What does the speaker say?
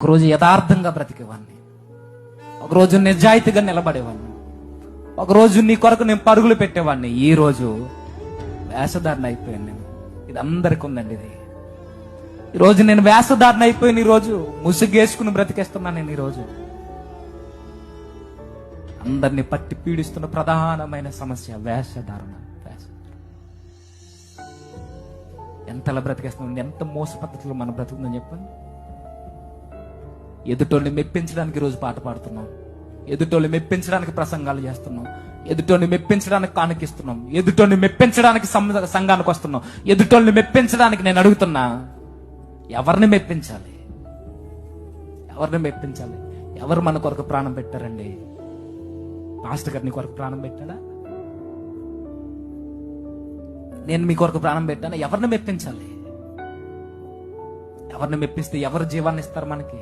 ఒకరోజు యథార్థంగా బ్రతికేవాడిని ఒకరోజు నిజాయితీగా నిలబడేవాడిని ఒకరోజు నీ కొరకు నేను పరుగులు పెట్టేవాడిని ఈ రోజు వేషధారణ అయిపోయాను నేను. ఇది అందరికి ఉందండి ఇది. ఈరోజు నేను వేషధారణ అయిపోయాను. ఈ రోజు ముసుగేసుకుని బ్రతికేస్తున్నాను నేను ఈ రోజు. అందరిని పట్టి పీడిస్తున్న ప్రధానమైన సమస్య వేషధారణ ఎంతలా బ్రతికేస్తున్నాం? ఎంత మోస పద్ధతిలో మనం బ్రతుకుతుందని చెప్పండి. ఎదుటోళ్ళని మెప్పించడానికి రోజు పాట పాడుతున్నాం. ఎదుటోళ్ళని మెప్పించడానికి ప్రసంగాలు చేస్తున్నాం. ఎదుటోని మెప్పించడానికి కానుకిస్తున్నాం. ఎదుటోని మెప్పించడానికి సంఘానికి వస్తున్నాం. ఎదుటోళ్ళని మెప్పించడానికి నేను అడుగుతున్నా ఎవరిని మెప్పించాలి? ఎవరిని మెప్పించాలి? ఎవరు మన కొరకు ప్రాణం పెట్టారండి? మాస్టర్ గారు నీ కొరకు ప్రాణం పెట్టాడా? నేను మీ కొరకు ప్రాణం పెట్టాను? ఎవరిని మెప్పించాలి? ఎవరిని మెప్పిస్తే ఎవరు జీవాన్ని ఇస్తారు మనకి?